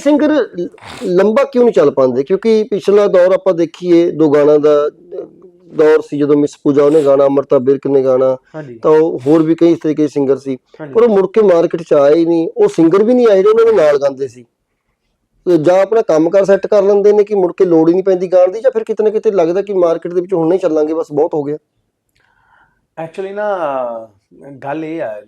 Singer ਲੰਬਾ ਕਿਉਂ ਨਹੀਂ ਚੱਲ ਪਾਉਂਦੇ? ਕਿਉਂਕਿ ਪਿਛਲਾ ਦੌਰ ਆਪਾਂ ਦੇਖੀਏ ਦੋ ਗਾਣਾ ਦਾ ਦੌਰ ਸੀ ਜਦੋਂ ਮਿਸ ਪੂਜਾ ਉਹਨੇ ਗਾਣਾ ਅਮਰਤਾ ਬਿਰਕ ਨੇ ਗਾਣਾ ਤਾਂ ਉਹ ਹੋਰ ਵੀ ਕਈ ਤਰੀਕੇ ਦੇ ਸਿੰਗਰ ਸੀ। ਪਰ ਉਹ ਮੁੜ ਕੇ ਮਾਰਕੀਟ 'ਚ ਆਏ ਹੀ ਨਹੀਂ। ਉਹ ਸਿੰਗਰ ਵੀ ਨਹੀਂ ਆਏ ਜਿਹੜੇ ਉਹਨਾਂ ਦੇ ਨਾਲ ਗਾਉਂਦੇ ਸੀ। ਜਾਂ ਆਪਣਾ ਕੰਮ ਕਰ ਸੈੱਟ ਕਰ ਲੈਂਦੇ ਨੇ ਕਿ ਮੁੜ ਕੇ ਲੋੜ ਹੀ ਨਹੀਂ ਪੈਂਦੀ ਗਾਣ ਦੀ ਜਾਂ ਫਿਰ ਕਿਤੇ ਨਾ ਕਿਤੇ ਲੱਗਦਾ ਕਿ ਮਾਰਕੀਟ ਦੇ ਵਿੱਚ ਹੁਣ ਨਹੀਂ ਚੱਲਾਂਗੇ ਬਸ ਬਹੁਤ ਹੋ ਗਿਆ। ਐਕਚੁਅਲੀ ਨਾ ਗੱਲ ਇਹ ਆ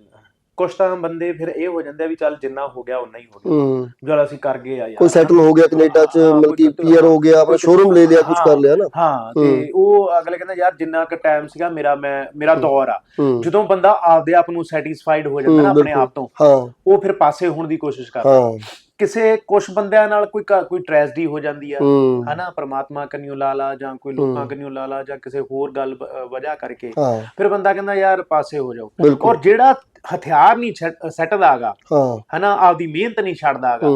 ਕੁਛ ਤਾਂ ਬੰਦੇ ਫਿਰ ਇਹ ਹੋ ਜਾਂਦੇ ਆ ਵੀ ਚੱਲ ਜਿੰਨਾ ਹੋ ਗਿਆ ਉਨਾ ਹੀ ਹੋ ਗਿਆ। ਹੂੰ। ਚਲ ਅਸੀਂ ਕਰ ਗਏ ਆ ਯਾਰ। ਕੋਈ ਸੈਟਲ ਹੋ ਗਿਆ ਕੈਨੇਡਾ 'ਚ ਹਾਂ, ਮਤਲਬ ਕਿ ਕੋਈ ਪੀਆਰ ਹੋ ਗਿਆ ਆਪਣਾ ਸ਼ੋਰੂਮ ਲੈ ਲਿਆ ਕੁਝ ਕਰ ਲਿਆ ਨਾ। ਹਾਂ ਤੇ ਉਹ ਅਗਲੇ ਕਹਿੰਦਾ ਯਾਰ ਜਿੰਨਾ ਕੁ ਟਾਈਮ ਸੀਗਾ ਮੇਰਾ ਮੈਂ ਮੇਰਾ ਦੌਰ ਆ। ਹੂੰ। ਜਦੋਂ ਬੰਦਾ ਆਪਦੇ ਆਪ ਨੂੰ ਸੈਟੀਸਫਾਈਡ ਹੋ ਜਾਂਦਾ ਨਾ ਹੂੰ, ਆਪਣੇ ਬਿਲਕੁਲ। ਆਪ ਤੋਂ ਹਾਂ। ਉਹ ਫਿਰ ਪਾਸੇ ਹੋਣ ਦੀ ਕੋਸ਼ਿਸ਼ ਕਰਦਾ। ਹਾਂ। ਕਿਸੇ ਕੁਝ ਬੰਦਿਆਂ ਨਾਲ ਕੋਈ ਕੋਈ ਟ੍ਰੈਜਡੀ ਹੋ ਜਾਂਦੀ ਆ। ਹੂੰ। ਹਨਾ ਪ੍ਰਮਾਤਮਾ ਕਨਿਓ ਲਾਲਾ ਜਾਂ ਕੋਈ ਲੋਕਾਂ ਕਨਿਓ ਲਾਲਾ ਜਾਂ ਕਿਸੇ ਹੋਰ ਗੱਲ ਬ- ਅ, ਵਜ੍ਹਾ ਕਰਕੇ ਹਾਂ। ਫਿਰ ਬੰਦਾ ਕਹਿੰਦਾ ਯਾਰ ਪਾਸੇ ਹੋ ਜਾਓ। ਬਿਲਕੁਲ। ਔਰ ਜਿਹੜਾ ਹਥਿਆਰ ਨਹੀਂ ਸੱਟਦਾਗਾ। ਹਾਂ। ਹਨਾ ਆਪਦੀ ਮਿਹਨਤ ਨਹੀਂ ਛੱਡਦਾਗਾ।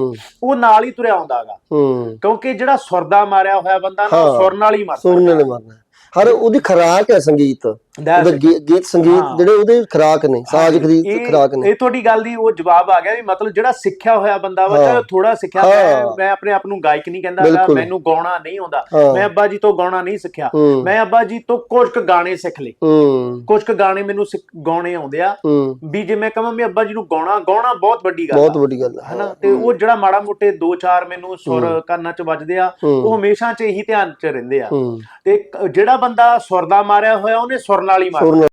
ਉਹ ਨਾਲ ਹੀ ਤੁਰਿਆ ਆਉਂਦਾਗਾ ਹੂੰ। ਕਿਉਂਕਿ ਜਿਹੜਾ ਸੁਰਦਾ ਮਾਰਿਆ ਹੋਇਆ ਬੰਦਾ ਨਾ। ਸੁਰ ਨਾਲ ਹੀ ਮਰਦਾ ਸੁਣਨੇ ਨੇ ਮਰਨਾ ਹਰ ਉਹਦੀ ਖਰਾਕ ਹੈ ਸੰਗੀਤ। ਗੀਤ ਸੰਗੀਤ। ਜਿਹੜੇ ਉਹਦੇ ਖਰਾਕ ਨੇ ਸਾਜ਼ ਖਰੀਦ ਖਰਾਕ ਨੇ। ਇਹ ਤੁਹਾਡੀ ਗੱਲ ਦੀ ਉਹ ਜਵਾਬ ਆ ਗਿਆ ਵੀ ਮਤਲਬ ਜਿਹੜਾ ਸਿੱਖਿਆ ਹੋਇਆ ਬੰਦਾ ਵਾ। ਚਾਹੇ ਥੋੜਾ ਸਿੱਖਿਆ। ਮੈਂ ਮੈਂ ਆਪਣੇ ਆਪ ਨੂੰ ਗਾਇਕ ਨਹੀਂ ਕਹਿੰਦਾ। ਮੈਨੂੰ ਗਾਉਣਾ ਨਹੀਂ ਆਉਂਦਾ। ਮੈਂ ਅੱਬਾ ਜੀ ਤੋਂ ਗਾਉਣਾ ਨਹੀਂ ਸਿੱਖਿਆ। ਮੈਂ ਅੱਬਾ ਜੀ ਤੋਂ ਕੁਝ ਕੁ ਗਾਣੇ ਸਿੱਖ ਲਏ। ਕੁਝ ਕੁ ਗਾਣੇ ਮੈਨੂੰ ਗਾਉਣੇ ਆਉਂਦੇ ਆ। ਵੀ ਜੇ ਮੈਂ ਕਹਾਂ ਵੀ ਅੱਬਾ ਜੀ ਨੂੰ ਗਾਉਣਾ ਗਾਉਣਾ ਬਹੁਤ ਵੱਡੀ ਗੱਲ ਬਹੁਤ ਵੱਡੀ ਗੱਲ ਹੈ ਹਨਾ? ਤੇ ਉਹ ਜਿਹੜਾ ਮਾੜਾ ਮੋਟੇ ਦੋ ਚਾਰ ਮੈਨੂੰ ਸੁਰ ਕੰਨਾਂ 'ਚ ਵੱਜਦੇ ਆ। ਉਹ ਹਮੇਸ਼ਾ 'ਚ ਇਹੀ ਧਿਆਨ 'ਚ ਰਹਿੰਦੇ ਆ। ਤੇ ਜਿਹੜਾ ਬੰਦਾ ਸੁਰ ਦਾ ਮਾਰਿਆ ਹੋਇਆ ਉਹਨੇ ਸੁਰ ਨਾਲ ਹੀ ਮਾਰਨਾ